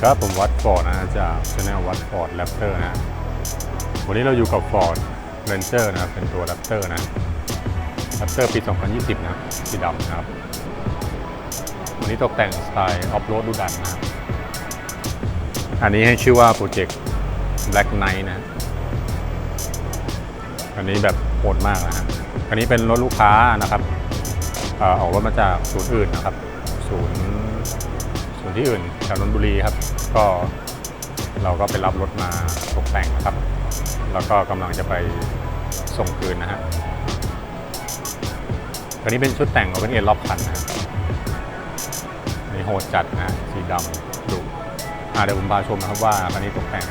ดีครับผมวัดฟอร์ดนะจากช anel วัดฟอร์ดแรปเตอร์นะ วันนี้เราอยู่กับ Ford Ranger นะครับเป็นตัวแรปเตอร์นะแรปเตอร์ปี 2020 นะสีดำนะครับ วันนี้ตกแต่งสไตล์ออฟโรดดูดันนะอันนี้ให้ชื่อว่าโปรเจกต์ Black Knight นะ อันนี้แบบโหดมากนะฮะอันนี้เป็นรถลูกค้านะครับเออออกรถมาจากศูนย์อื่นนะครับ ศูนย์ ศูนย์ที่อื่นแถวนนทบุรีครับ ก็เราก็ไปรับรถมาตกแต่งนะครับ แล้วก็กำลังจะไปส่งคืนนะฮะอันนี้เป็นชุดแต่งเอาเป็นเอ็นรอบคันนะฮะนี่โหดจัดนะสีดำดุอะเดี๋ยวผมพาชมนะครับว่าคันนี้ตกแต่ง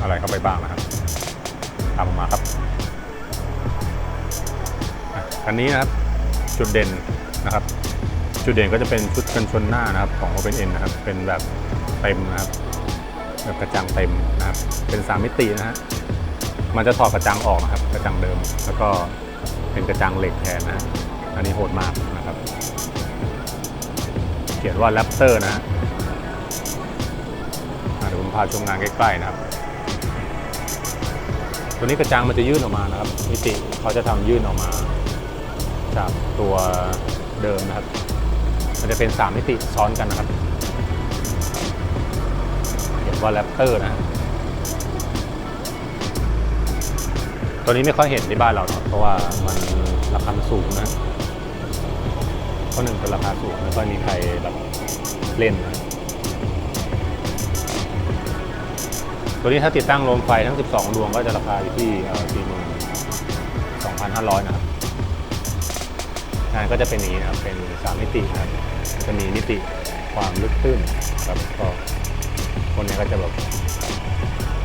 อะไรเข้าไปบ้างนะครับตามมมาครับคันนี้นะครับจุดเด่นนะครับ จุดเด่นก็จะเป็นชุดกันชนหน้านะครับของ Open N นะครับ เป็นแบบเต็มนะครับแบบกระจังเต็มนะครับ เป็น 3 มิตินะฮะ มันจะถอดกระจังออกนะครับ กระจังเดิม แล้วก็เป็นกระจังเหล็กแทนนะอันนี้โหดมากนะครับ เขียนว่าแรปเตอร์นะฮะอะเดี๋ยวผมพาชมงานใกล้ๆนะครับตัวนี้กระจังมันจะยื่นออกมานะครับ มิติเขาจะทำยื่นออกมา จากตัวเดิมนะครับ มันจะเป็น 3 มิติซ้อนกันนะครับเขียนว่าแรปเตอร์นะตัวนี้ไม่ค่อยเห็นที่บ้านเราเนาะเพราะว่ามันราคาสูงนะเพราะหนึ่งเป็นราคาสูงไม่ค่อยมีใครแบบเล่นนะตัวนี้ถ้าติดตั้งโรมไฟทั้ง 12 ดวงก็จะราคาอยู่ที่42,500นห้าร้อยนะครับงานก็จะเป็นนี้นะครับเป็นสามมิตินะครับ จะมีมิติความลึกตื้นครับก็คนนี้ก็จะแบบ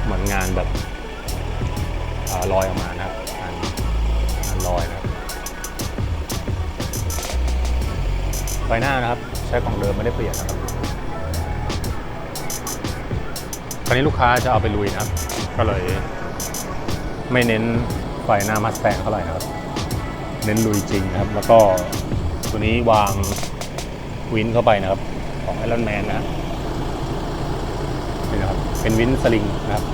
เหมือนงานแบบอลอยออกมานะครับงานงานลอยนะครับไฟหน้านะครับ ใช้ของเดิมไม่ได้เปลี่ยนนะครับคราวนี้ลูกค้าจะเอาไปลุยนะครับ ก็เลยไม่เน้นไฟหน้ามาสแตงเท่าไหร่นะครับ เน้นลุยจริงครับ แล้วก็ตัวนี้วาง วินเข้าไปนะครับ ของไอรอนแมนนะนี่นะครับ เป็นวินสลิงนะครับ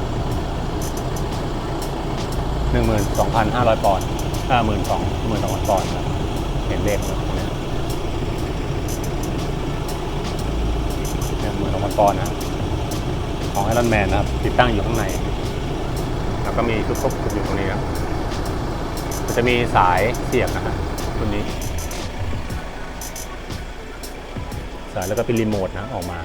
12,500ปอนด์52,000 12,000ปอนด์นะครับเห็นเลขนะครับเนี่ย12,000ปอนด์นะของไอรอนแมนนะครับ ติดตั้งอยู่ข้างใน แล้วก็มีชุดควบคุมอยู่ตรงนี้ครับจะมีสายเสียบนะฮะตัวนี้ายแล้วก็เป็นรีโมทนะออกมา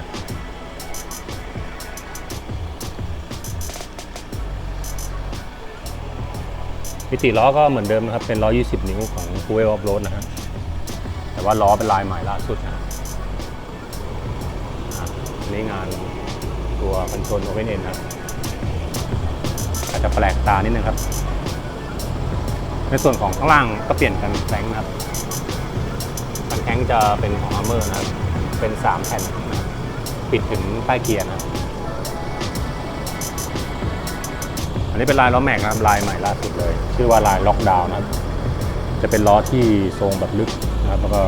มิติล้อก็เหมือนเดิมนะครับ เป็น120 นิ้วของ f u e l Off Road นะฮะแต่ว่าล้อเป็นลายใหม่ล่าสุดนะอันนี้งานตัวคอนโซล Open End นะครับอาจจะแปลกตานิดนึงครับ ในส่วนของข้างล่างก็เปลี่ยนกันแข้งนะครับกันแข้งจะเป็นของอาร์เมอร์นะครับ เป็น 3 แผ่น ปิดถึงใต้เกียร์นะอันนี้เป็นลายล้อแม็กนะครับลายใหม่ล่าสุดเลย ชื่อว่าลายล็อกดาวน์นะครับจะเป็นล้อที่ทรงแบบลึกนะครับแล้วก็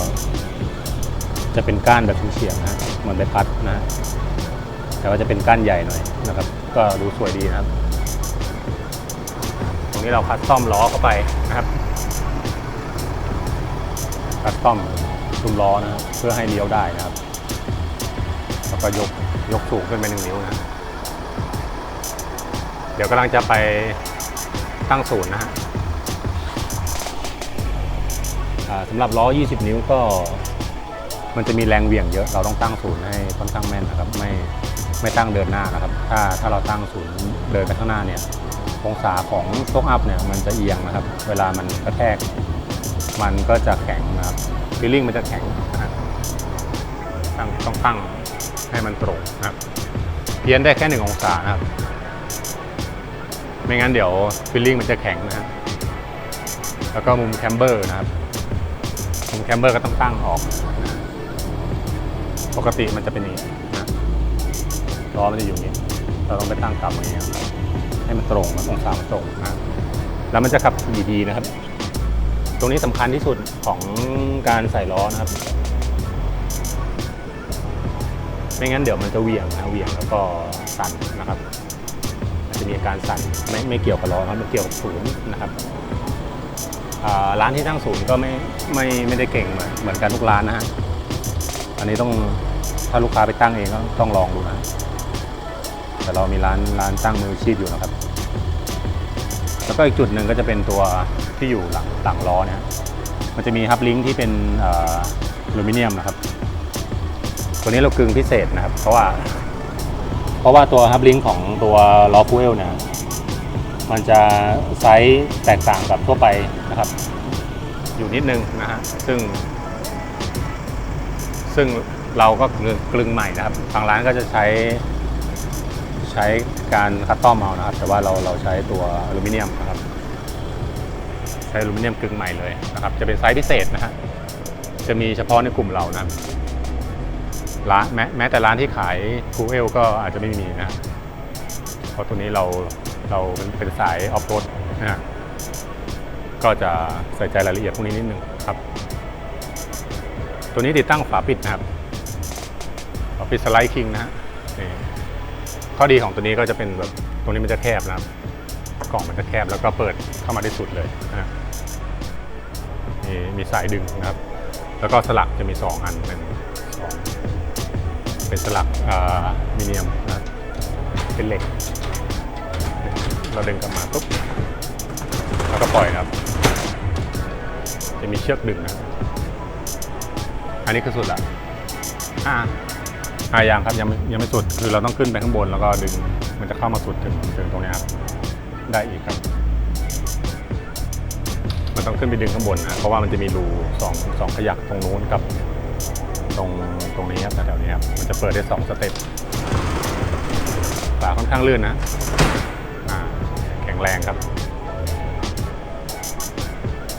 จะเป็นก้านแบบเฉียงๆนะเหมือนใบพัดนะแต่ว่าจะเป็นก้านใหญ่หน่อยนะครับ ก็ดูสวยดีนะครับ ตรงนี้เราคัสตอมล้อเข้าไปนะครับคัสตอมชุมล้อนะครับเพื่อให้เลี้ยวได้นะครับ ก็ยกยกสูงขึ้นไปหนึ่งนิ้วนะ เดี๋ยวกำลังจะไปตั้งศูนย์นะฮะอ่าสำหรับล้อ 20 นิ้วก็มันจะมีแรงเหวี่ยงเยอะเราต้องตั้งศูนย์ให้ค่อนข้างแม่นนะครับ ไม่ไม่ตั้งเดินหน้านะครับ ถ้าถ้าเราตั้งศูนย์เดินไปข้างหน้าเนี่ยองศาของโชคอัพเนี่ยมันจะเอียงนะครับ เวลามันกระแทก มันก็จะแข็งนะครับฟีลลิ่งมันจะแข็งนะฮะตั้งต้องตั้ง ให้มันตรงนะครับเพี้ยนได้แค่หนึ่งองศานะครับ ไม่งั้นเดี๋ยวฟีลลิ่งมันจะแข็งนะฮะแล้วก็มุมแคมเบอร์นะครับ มุมแคมเบอร์ก็ต้องตั้งออก ปกติมันจะเป็นอย่างนี้นะล้อมันจะอยู่อย่างนี้ เราต้องไปตั้งกลับอย่างนี้ให้มันตรงนะองศามันตรงนะแล้วมันจะขับขี่ดีนะครับ ตรงนี้สำคัญที่สุดของการใส่ล้อนะครับ ไม่งั้นเดี๋ยวมันจะเหวี่ยงนะเหวี่ยงแล้วก็สั่นนะครับอาจจะมีอาการสั่นไม่ไม่เกี่ยวกับล้อครับมันเกี่ยวกับศูนย์นะครับร้านที่ตั้งศูนย์ก็ไม่ไม่ไม่ได้เก่งเหมือนเหมือนกันทุกร้านนะฮะอันนี้ต้องถ้าลูกค้าไปตั้งเองก็ต้องลองดูนะแต่เรามีร้านร้านตั้งมืออาชีพอยู่นะครับ แล้วก็อีกจุดหนึ่งก็จะเป็นตัวที่อยู่หลังหลังล้อเนี่ยมันจะมีฮับลิงก์ที่เป็นอ่ออลูมิเนียมนะครับ ตัวนี้เรากึงพิเศษนะครับ เพราะว่า เพราะว่าตัวฮับลิงก์ของตัวล้อฟูเอลเนี่ยมันจะไซส์แตกต่างกับทั่วไปนะครับ อยู่นิดนึงนะฮะซึ่ง ซึ่งเราก็กลึงกลึงใหม่นะครับ ทางร้านก็จะใช้ ใช้การคัดต้อมเอานะครับ แต่ว่าเราเราใช้ตัวอลูมิเนียมนะครับ ใช้อลูมิเนียมกึ่งใหม่เลยนะครับ จะเป็นไซส์พิเศษนะฮะจะมีเฉพาะในกลุ่มเรานะครับ ร้านแม้แม้แต่ร้านที่ขายคูเอลก็อาจจะไม่มีนะเพราะตัวนี้เราเราเป็นสายออฟโรดนะก็จะใส่ใจรายละเอียดพวกนี้นิดนึงครับ ตัวนี้ติดตั้งฝาปิดนะครับฝาปิดสไลด์คิงนะฮะข้อดีของตัวนี้ก็จะเป็นแบบตรงนี้มันจะแคบนะครับ กล่องมันจะแคบแล้วก็เปิดเข้ามาได้สุดเลยนะมีสายดึงนะครับ แล้วก็สลักจะมี 2 อันเป็นสอง เป็นสลักอ่ามิเนียมนะเป็นเหล็ก เราดึงกลับมาปุ๊บแล้วก็ปล่อยนะครับ จะมีเชือกดึงนะครับอันนี้คือสุดละอ่าอ่ายังครับยังไม่ยังไม่สุดคือเราต้องขึ้นไปข้างบนแล้วก็ดึงมันจะเข้ามาสุดถึงถึงตรงเนี้ยครับได้อีกครับ มันต้องขึ้นไปดึงข้างบนนะเพราะว่ามันจะมีรูสองสองขยักตรงนู้นกับ ตรงตรงนี้ครับแถวๆนี้ครับ มันจะเปิดได้สองสเต็ปฝาค่อนข้างลื่นนะอ่าแข็งแรงครับ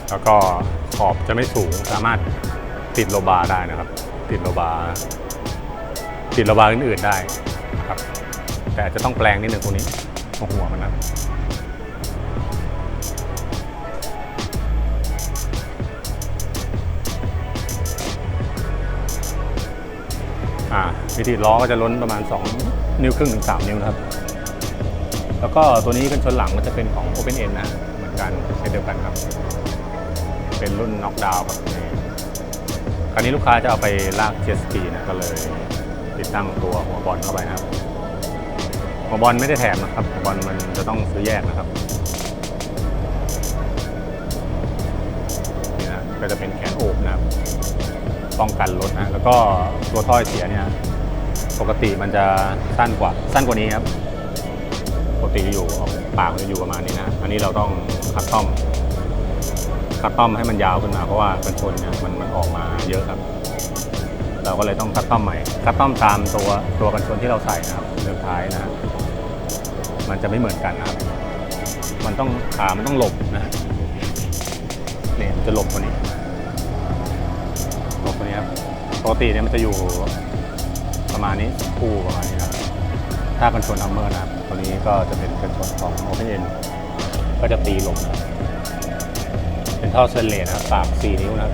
แล้วก็ขอบจะไม่สูงสามารถติดโลบาได้นะครับ ติดโลบา ติดโลบาอื่นๆได้ครับ แต่อาจจะต้องแปลงนิดนึงตรงนี้ตรงหัวมันนะ วิธีล้อก็จะล้นประมาณ 2 นิ้วครึ่งถึง 3 นิ้วนะครับ แล้วก็ตัวนี้กันชนหลังมันจะเป็นของ Open End นะ เหมือนกันเช่นเดียวกันครับ เป็นรุ่นน็อกดาวน์ครับนี่คราวนี้ลูกค้าจะเอาไปลากเจสกีนะก็เลยติดตั้งตัวหัวบอลเข้าไปนะครับ หัวบอลไม่ได้แถมนะครับหัวบอลมันจะต้องซื้อแยกนะครับนี่นะก็จะเป็นแขนโอบนะครับป้องกันรถนะแล้วก็ตัวถ้อยเสียเนี่ย ปกติมันจะสั้นกว่าสั้นกว่านี้ครับปกติจะอยู่ปากมันจะอยู่ประมาณนี้นะอันนี้เราต้องคัดต้อมคัดต้อมให้มันยาวขึ้นมาเพราะว่ากันชนเนี่ยมันมันออกมาเยอะครับ เราก็เลยต้องคัดต้อมใหม่คัดต้อมตามตัวตัวกันชนที่เราใส่นะครับเรือท้ายนะ มันจะไม่เหมือนกันนะครับ มันต้องขามันต้องหลบนะเนี่ยจะหลบกว่านี้หลบตัวนี้ครับปกติเนี่ยมันจะอยู่ ประมาณนี้คู่ประมาณนี้นะครับถ้ากันชนอัมเมอร์นะครับตัวนี้ก็จะเป็นกันชนของโอเพนเอ็นก็จะตีหลบนะครับเป็นท่อเซนเลสนะครับปาก4นิ้วนะครับ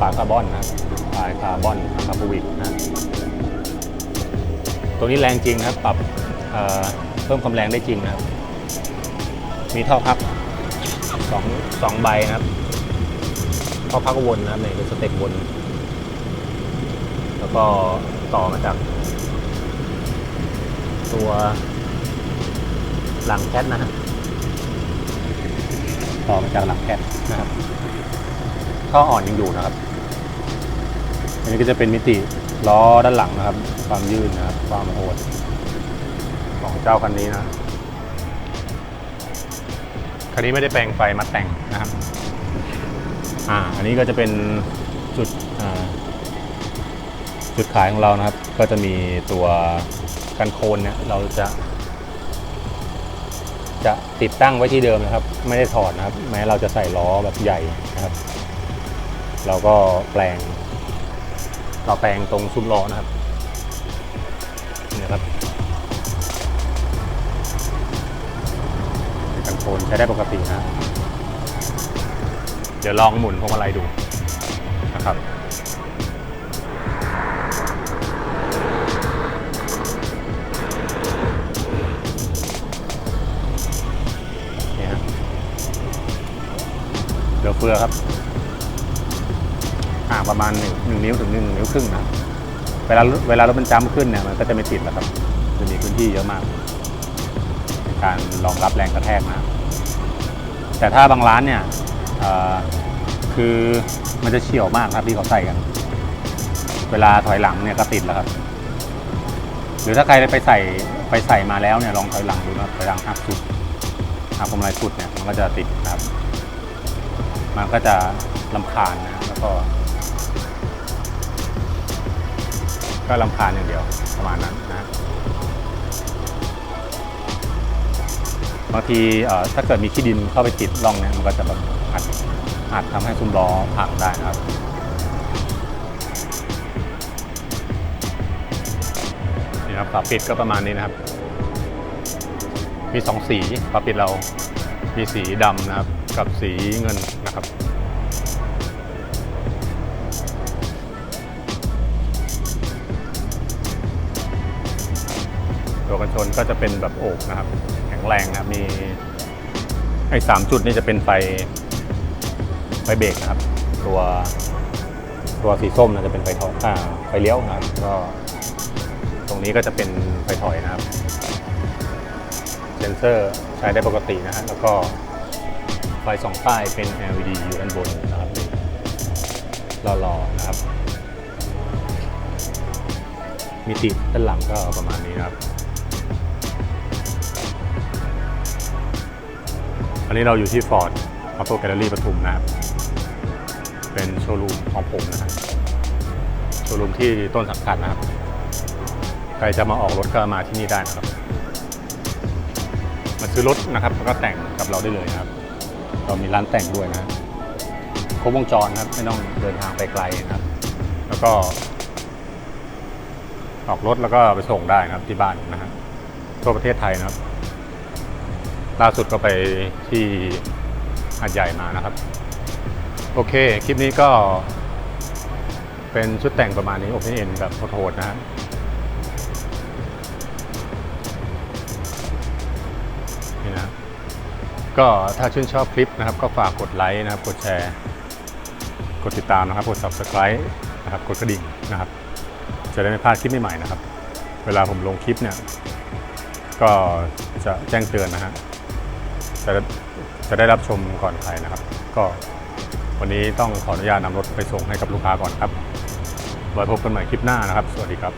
ปากคาร์บอนนะครับปากคาร์บอนคาร์บูวิกนะ ตัวนี้แรงจริงนะครับ ปรับเอ่อเพิ่มความแรงได้จริงนะครับ มีท่อพักสองสองใบนะครับท่อพักวนนะครับเนี่ยเป็นสเต็ปวน แล้วก็ต่อมาจาก ตัวหลังแคทนะฮะต่อมาจากหลังแคทนะครับท่ออ่อนยังอยู่นะครับ อันนี้ก็จะเป็นมิติล้อด้านหลังนะครับ ความยืดนะครับ ความโหดของเจ้าคันนี้นะคันนี้ไม่ได้แปลงไฟมาแต่งนะครับ อ่า อันนี้ก็จะเป็นจุดอ่า จุดขายของเรานะครับ ก็จะมีตัวกันโคนเนี่ยเราจะ จะติดตั้งไว้ที่เดิมนะครับ ไม่ได้ถอดนะครับ แม้เราจะใส่ล้อแบบใหญ่นะครับ เราก็แปลง เราแปลงตรงซุ้มล้อนะครับนี่ครับกันโคนใช้ได้ปกตินะเดี๋ยวลองหมุนพวงมาลัยดูนะครับ เฟือครับห่างประมาณหนึ่งหนึ่งนิ้วถึงหนึ่งนิ้วครึ่งนะเวลาเวลารถมันจ้ำขึ้นเนี่ยมันก็จะไม่ติดแล้วครับ จะมีพื้นที่เยอะมากในการรองรับแรงกระแทกนะครับแต่ถ้าบางร้านเนี่ยคือมันจะเฉียวมากครับที่เขาใส่กัน เวลาถอยหลังเนี่ยก็ติดแล้วครับ หรือถ้าใครไปใส่ไปใส่มาแล้วเนี่ยลองถอยหลังดูนะถอยหลังหักสุดหักพวงมาลัยสุดเนี่ยมันก็จะติดนะครับ มันก็จะลำคาญนะแล้วก็ ก็ลำคาญอย่างเดียวประมาณนั้นนะบางทีถ้าเกิดมีขี้ดินเข้าไปติดร่องเนี่ยมันก็จะแบบอาจอาจทำให้ซุ้มล้อพังได้นะครับ นี่ครับฝาปิดก็ประมาณนี้นะครับ มีสองสีฝาปิดเรามีสีดำนะครับ กับสีเงิน ตัวกันชนก็จะเป็นแบบโอบนะครับ แข็งแรงนะครับ มีไอ้สามจุดนี่จะเป็นไฟไฟเบรกนะครับ ตัวตัวสีส้มนะจะเป็นไฟถอยอ่าไฟเลี้ยวนะครับ ก็ตรงนี้ก็จะเป็นไฟถอยนะครับ เซนเซอร์ใช้ได้ปกตินะฮะแล้วก็ไฟสองป้ายเป็น LED อยู่ด้านบนนะครับหล่อๆนะครับมิติดด้านหลังก็ประมาณนี้นะครับ อันนี้เราอยู่ที่ Ford Auto Gallery ปทุมนะครับ เป็นโชว์รูมของผมนะครับโชว์รูมที่ต้นสังกัดนะครับ ใครจะมาออกรถก็มาที่นี่ได้นะครับ มาซื้อรถนะครับแล้วก็แต่งกับเราได้เลยนะครับ เรามีร้านแต่งด้วยนะครบวงจรนะครับไม่ต้องเดินทางไปไกลนะครับ แล้วก็ออกรถแล้วก็ไปส่งได้นะครับที่บ้านนะฮะทั่วประเทศไทยนะครับ ล่าสุดก็ไปที่หาดใหญ่มานะครับ โอเค คลิปนี้ก็เป็นชุดแต่งประมาณนี้ Open End แบบโหดๆนะฮะนี่นะก็ถ้าชื่นชอบคลิปนะครับ ก็ฝากกดไลค์นะครับ กดแชร์ กดติดตามนะครับ กด subscribe นะครับ กดกระดิ่งนะครับ จะได้ไม่พลาดคลิปใหม่ๆนะครับ เวลาผมลงคลิปเนี่ย ก็จะแจ้งเตือนนะฮะ จะจะได้รับชมก่อนใครนะครับ ก็วันนี้ต้องขออนุญาตนำรถไปส่งให้กับลูกค้าก่อนครับไว้พบกันใหม่คลิปหน้านะครับ สวัสดีครับ